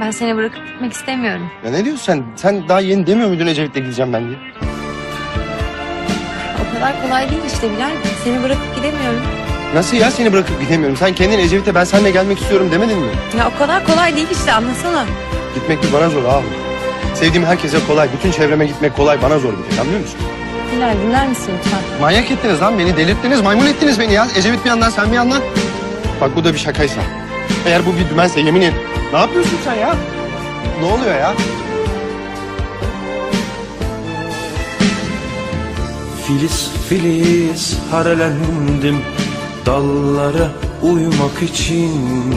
Ben seni bırakıp gitmek istemiyorum. Ya ne diyorsun sen? Sen daha yeni demiyor muydun Ecevit'le gideceğim ben diye? O kadar kolay değil işte Bilal. Seni bırakıp gidemiyorum. Nasıl ya seni bırakıp gidemiyorum? Sen kendin Ecevit'e ben seninle gelmek istiyorum demedin mi? Ya o kadar kolay değil işte anlasana. Gitmek de bana zor abi. Sevdiğim herkese kolay. Bütün çevreme gitmek kolay. Bana zor bir tek anlıyor musun? Bilal dinler misin lütfen? Manyak ettiniz lan beni. Delirttiniz. Maymun ettiniz beni ya. Ecevit bir yandan sen bir yandan. Bak bu da bir şakaysa. Eğer bu bir dümense yemin et. Ne yapıyorsun sen ya? Ne oluyor ya? Filiz filiz harelendim dallara uymak için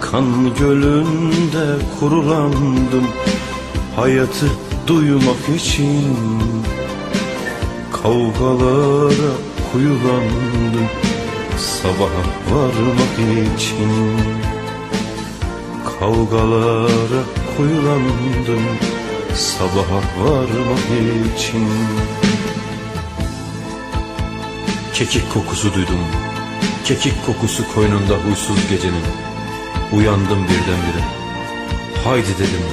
Kan gölünde kurulandım hayatı duymak için Kavgalara kuyulandım sabaha varmak için Kavgalara kuyulandım sabaha varmak için. Kekik kokusu duydum Kekik kokusu koynunda huysuz gecenin. Uyandım birdenbire. Haydi dedim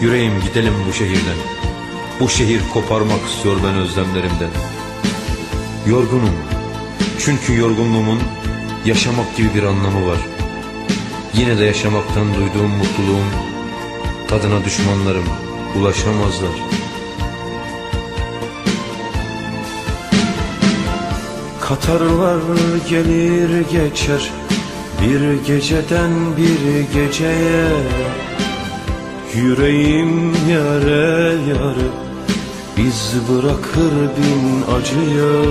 Yüreğim gidelim bu şehirden. Bu şehir koparmak istiyor ben özlemlerimden. Yorgunum Çünkü yorgunluğumun Yaşamak gibi bir anlamı var Yine de yaşamaktan duyduğum mutluluğun Tadına düşmanlarım ulaşamazlar. Katarlar gelir geçer Bir geceden bir geceye. Yüreğim yare yare Biz bırakır bin acıya.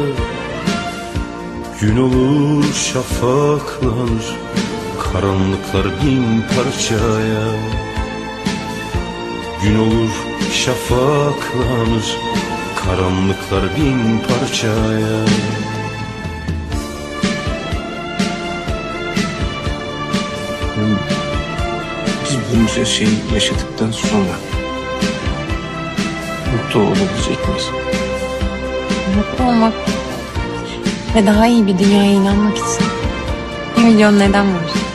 Gün olur şafaklanır Karanlıklar bin parçaya Gün olur şafaklanır Karanlıklar bin parçaya Biz bunca şeyi yaşadıktan sonra mutlu olabilecek miyiz? Mutlu olmak ve daha iyi bir dünyaya inanmak için bir milyon neden var.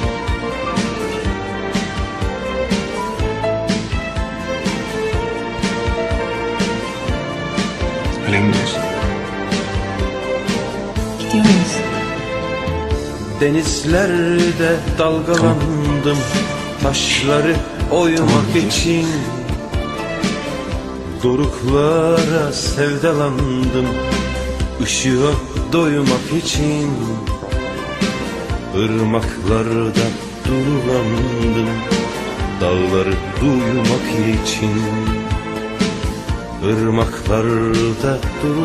Öyle mi diyorsun? Gidiyor muyuz? Denizlerde dalgalandım Taşları oymak için Doruklara sevdalandım Işığa doymak için Irmaklarda durulandım Dağları duymak için Irmaklarda dur